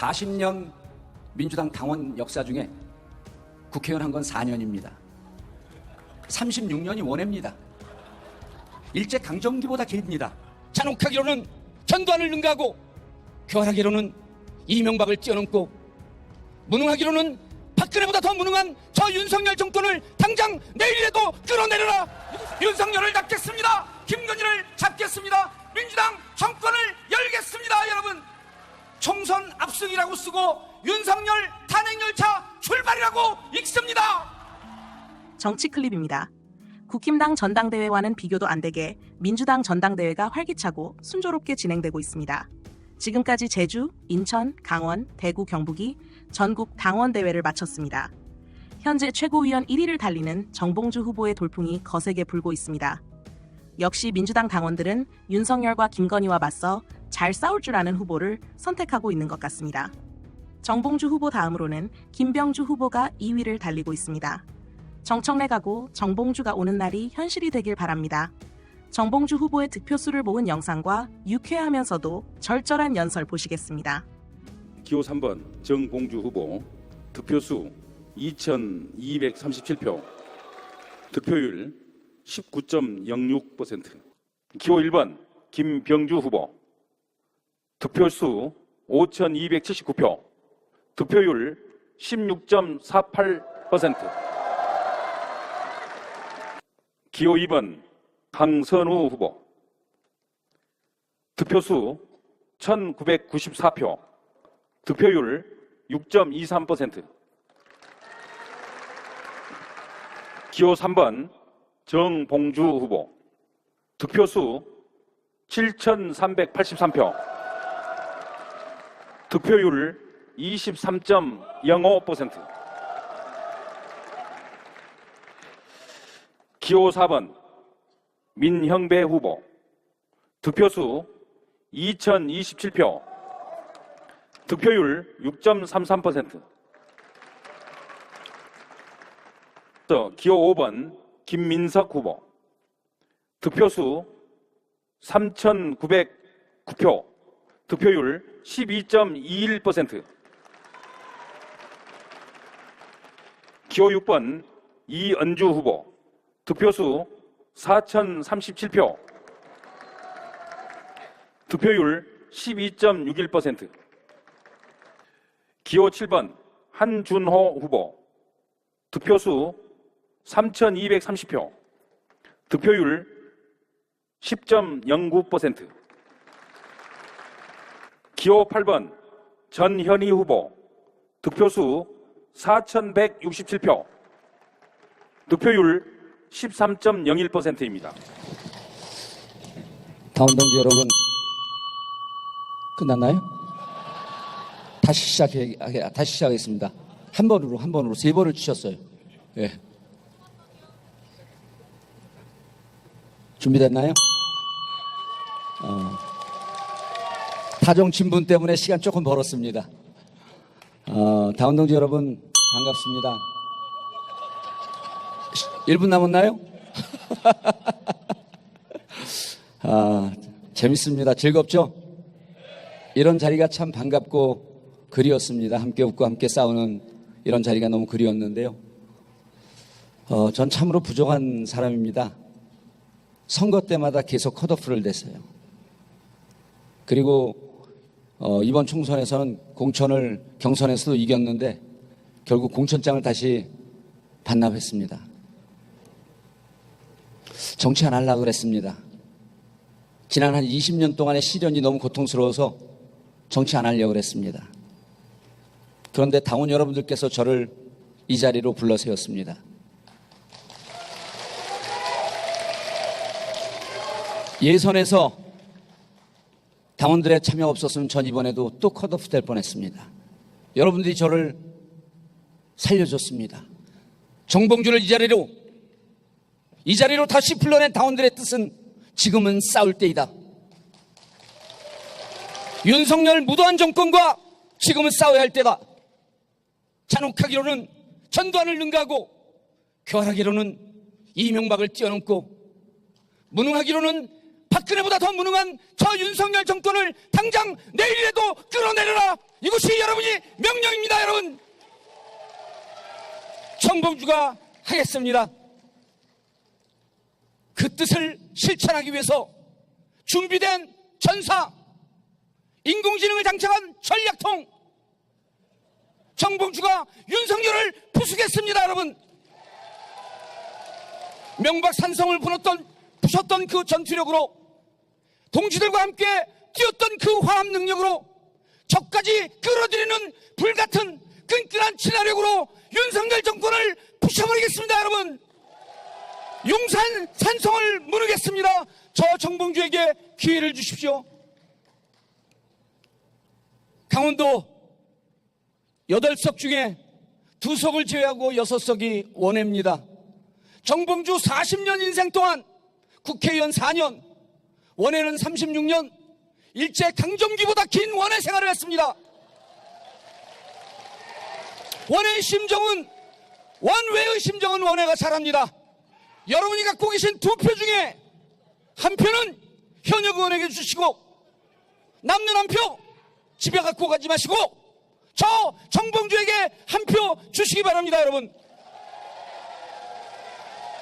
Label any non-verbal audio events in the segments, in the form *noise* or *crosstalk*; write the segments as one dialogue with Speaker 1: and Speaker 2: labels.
Speaker 1: 40년 민주당 당원 역사 중에 국회의원 한 건 4년입니다. 36년이 원해입니다. 일제 강점기보다 길입니다. 잔혹하기로는 전두환을 능가하고 교활하기로는 이명박을 뛰어넘고 무능하기로는 박근혜보다 더 무능한 저 윤석열 정권을 당장 내일이라도 끌어내려라. 쓰고 윤석열 탄핵 열차 출발이라고 읽습니다.
Speaker 2: 정치 클립입니다. 국힘당 전당대회와는 비교도 안 되게 민주당 전당대회가 활기차고 순조롭게 진행되고 있습니다. 지금까지 제주, 인천, 강원, 대구, 경북이 전국 당원대회를 마쳤습니다. 현재 최고위원 1위를 달리는 정봉주 후보의 돌풍이 거세게 불고 있습니다. 역시 민주당 당원들은 윤석열과 김건희와 맞서 잘 싸울 줄 아는 후보를 선택하고 있는 것 같습니다. 정봉주 후보 다음으로는 김병주 후보가 2위를 달리고 있습니다. 정청래 가고 정봉주가 오는 날이 현실이 되길 바랍니다. 정봉주 후보의 득표수를 모은 영상과 유쾌하면서도 절절한 연설 보시겠습니다.
Speaker 3: 기호 3번 정봉주 후보 득표수 2,237표 득표율 19.06% 기호 1번 김병주 후보 득표수 5,279표 득표율 16.48% 기호 2번 강선우 후보 득표수 1,994표 득표율 6.23%. 기호 3번 정봉주 후보. 득표수 7,383표. 득표율 23.05%. 기호 4번 민형배 후보. 득표수 2,027표. 득표율 6.33%. 또 기호 5번 김민석 후보. 득표수 3,909표. 득표율 12.21%. 기호 6번 이은주 후보. 득표수 4,037표. 득표율 12.61%. 기호 7번 한준호 후보 득표수 3,230표 득표율 10.09% 기호 8번 전현희 후보 득표수 4,167표 득표율 13.01%입니다.
Speaker 1: 다운 동지 여러분 끝났나요? 다시 시작해 다시 시작하겠습니다. 한 번으로 한 번으로 세 번을 주셨어요. 예. 준비됐나요? 어, 타종 친분 때문에 시간 조금 벌었습니다. 어, 다운 동지 여러분 반갑습니다. 1분 남았나요? *laughs* 아, 재밌습니다. 즐겁죠? 이런 자리가 참 반갑고 그리웠습니다. 함께 웃고 함께 싸우는 이런 자리가 너무 그리웠는데요. 어, 전 참으로 부족한 사람입니다. 선거 때마다 계속 컷오프를 냈어요. 그리고 어, 이번 총선에서는 공천을 경선에서도 이겼는데 결국 공천장을 다시 반납했습니다. 정치 안 하려고 그랬습니다. 지난 한 20년 동안의 시련이 너무 고통스러워서 정치 안 하려고 그랬습니다. 그런데 당원 여러분들께서 저를 이 자리로 불러 세웠습니다. 예선에서 당원들의 참여 없었으면 전 이번에도 또 컷오프 될 뻔했습니다. 여러분들이 저를 살려줬습니다. 정봉주를 이 자리로 이 자리로 다시 불러낸 당원들의 뜻은 지금은 싸울 때이다. 윤석열 무도한 정권과 지금은 싸워야 할 때다. 잔혹하기로는 전두환을 능가하고 교활하기로는 이명박을 뛰어넘고 무능하기로는 박근혜보다 더 무능한 저 윤석열 정권을 당장 내일이라도 끌어내려라. 이것이 여러분이 명령입니다, 여러분. 정봉주가 하겠습니다. 그 뜻을 실천하기 위해서 준비된 전사, 인공지능을 장착한 전략통, 정봉주가 윤석열을 부수겠습니다, 여러분. 명박 산성을 부었던, 부셨던 그 전투력으로 동지들과 함께 뛰었던 그 화합 능력으로 적까지 끌어들이는 불같은 끈끈한 친화력으로 윤석열 정권을 부셔버리겠습니다, 여러분. 용산 산성을 무르겠습니다. 저 정봉주에게 기회를 주십시오. 강원도 8석 중에 2석을 제외하고 6석이 원해입니다. 정봉주 40년 인생 동안 국회의원 4년, 원해는 36년, 일제 강점기보다 긴 원해 생활을 했습니다. 원해의 심정은, 원외의 심정은 원해가 잘합니다. 여러분이 갖고 계신 두 표 중에 한 표는 현역 의원에게 주시고, 남는 한 표 집에 갖고 가지 마시고, 저 정봉주에게 한 표 주시기 바랍니다, 여러분.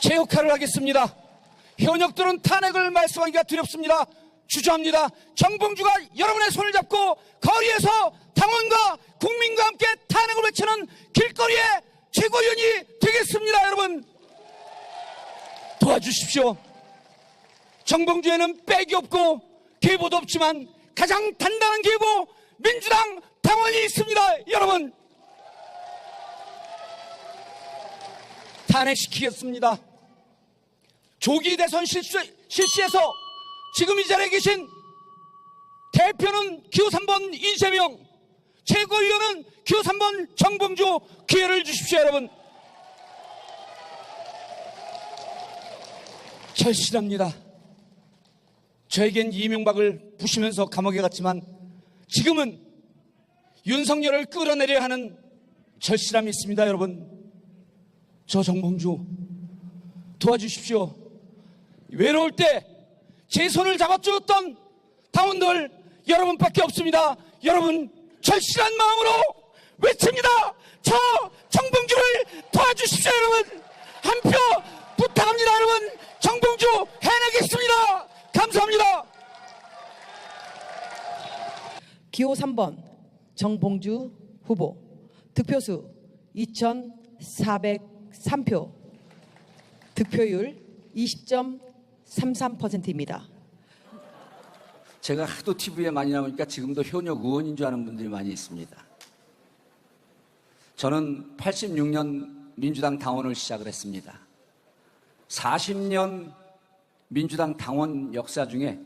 Speaker 1: 제 역할을 하겠습니다. 현역들은 탄핵을 말씀하기가 두렵습니다. 주저합니다. 정봉주가 여러분의 손을 잡고 거리에서 당원과 국민과 함께 탄핵을 외치는 길거리의 최고위원이 되겠습니다, 여러분. 도와주십시오. 정봉주에는 백이 없고 계보도 없지만 가장 단단한 계보 민주당 당원이 있습니다, 여러분. 탄핵시키겠습니다. 조기 대선 실시, 실시해서 지금 이 자리에 계신 대표는 기호 3번 이재명, 최고위원은 기호 3번 정봉주 기회를 주십시오, 여러분. 절실합니다. 저에겐 이명박을 부시면서 감옥에 갔지만 지금은 윤석열을 끌어내려야 하는 절실함이 있습니다, 여러분. 저 정봉주 도와주십시오. 외로울 때 제 손을 잡아주었던 당원들 여러분밖에 없습니다. 여러분 절실한 마음으로 외칩니다. 저 정봉주를 도와주십시오, 여러분. 한 표 부탁합니다, 여러분. 정봉주 해내겠습니다. 감사합니다.
Speaker 4: 기호 3번 정봉주 후보 득표수 2,403표 득표율 20.33%입니다.
Speaker 1: 제가 하도 TV에 많이 나오니까 지금도 현역 의원인 줄 아는 분들이 많이 있습니다. 저는 86년 민주당 당원을 시작을 했습니다. 40년 민주당 당원 역사 중에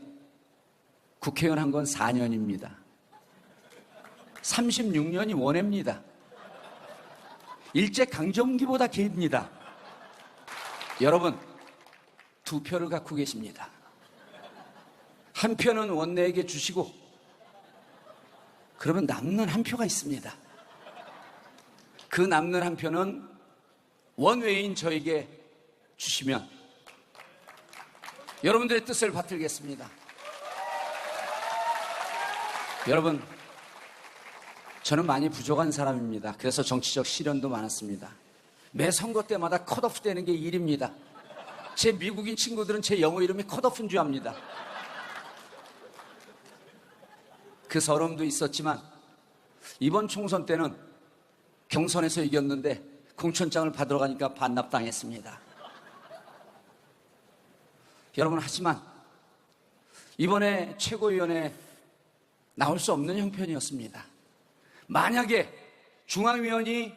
Speaker 1: 국회의원 한 건 4년입니다. 36년이 원해입니다. 일제 강점기보다 깁니다. 여러분, 두 표를 갖고 계십니다. 한 표는 원내에게 주시고, 그러면 남는 한 표가 있습니다. 그 남는 한 표는 원외인 저에게 주시면 여러분들의 뜻을 받들겠습니다. 여러분, 저는 많이 부족한 사람입니다. 그래서 정치적 시련도 많았습니다. 매 선거 때마다 컷오프 되는 게 일입니다. 제 미국인 친구들은 제 영어 이름이 컷오프인 줄 압니다. 그 서름도 있었지만 이번 총선 때는 경선에서 이겼는데 공천장을 받으러 가니까 반납당했습니다. 여러분 하지만 이번에 최고위원회 나올 수 없는 형편이었습니다. 만약에 중앙위원이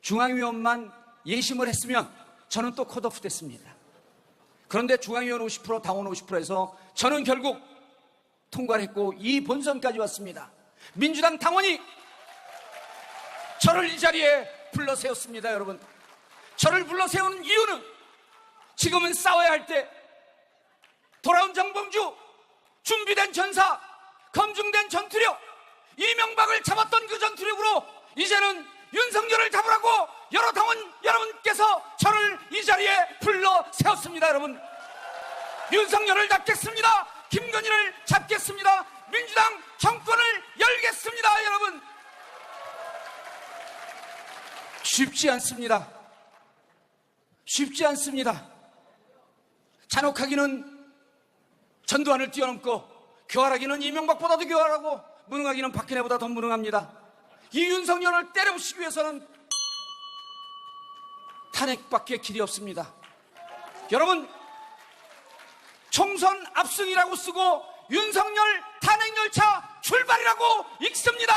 Speaker 1: 중앙위원만 예심을 했으면 저는 또 컷오프 됐습니다. 그런데 중앙위원 50% 당원 50%에서 저는 결국 통과를 했고 이 본선까지 왔습니다. 민주당 당원이 저를 이 자리에 불러 세웠습니다, 여러분. 저를 불러 세우는 이유는 지금은 싸워야 할 때 돌아온 정봉주, 준비된 전사, 검증된 전투력, 이명박을 잡았던 그 전투력으로 이제는 윤석열을 잡으라고 여러 당원 여러분께서 저를 이 자리에 불러 세웠습니다, 여러분. 윤석열을 잡겠습니다. 김건희를 잡겠습니다. 민주당 정권을 열겠습니다, 여러분. 쉽지 않습니다. 쉽지 않습니다. 잔혹하기는 전두환을 뛰어넘고 교활하기는 이명박보다도 교활하고 무능하기는 박근혜보다 더 무능합니다. 이 윤석열을 때려부시기 위해서는 탄핵밖에 길이 없습니다. 여러분 총선 압승이라고 쓰고 윤석열 탄핵 열차 출발이라고 읽습니다.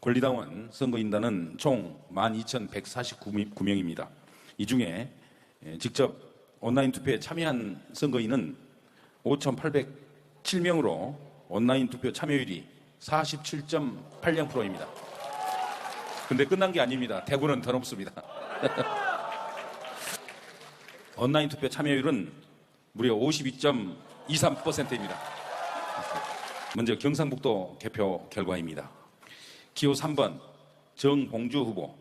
Speaker 3: 권리당원 선거인단은 총 12,149명입니다. 이 중에 직접 온라인 투표에 참여한 선거인은 5,807명으로 온라인 투표 참여율이 47.80%입니다. 근데 끝난 게 아닙니다. 대구는 더 높습니다. *laughs* 온라인 투표 참여율은 무려 52.23%입니다. 먼저 경상북도 개표 결과입니다. 기호 3번 정봉주 후보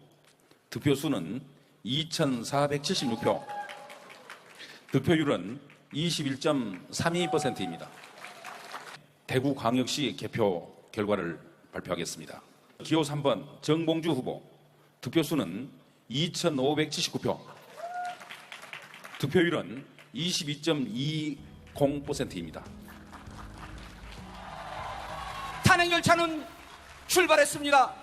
Speaker 3: 득표수는 2,476표 득표율은 21.32%입니다. 대구광역시 개표 결과를 발표하겠습니다. 기호 3번 정봉주 후보 득표수는 2,579표 득표율은 22.20%입니다.
Speaker 1: 탄핵 열차는 출발했습니다.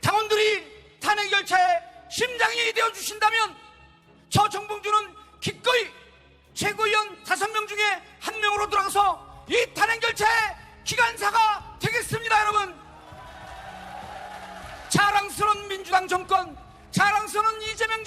Speaker 1: 당원들이 탄핵 열차의 심장이 되어 주신다면 저 정봉주는 기꺼이 최고위원 다섯 명 중에 한 명으로 들어가서 이 탄핵 열차의 기관사가 되겠습니다, 여러분. 자랑스러운 민주당 정권, 자랑스러운 이재명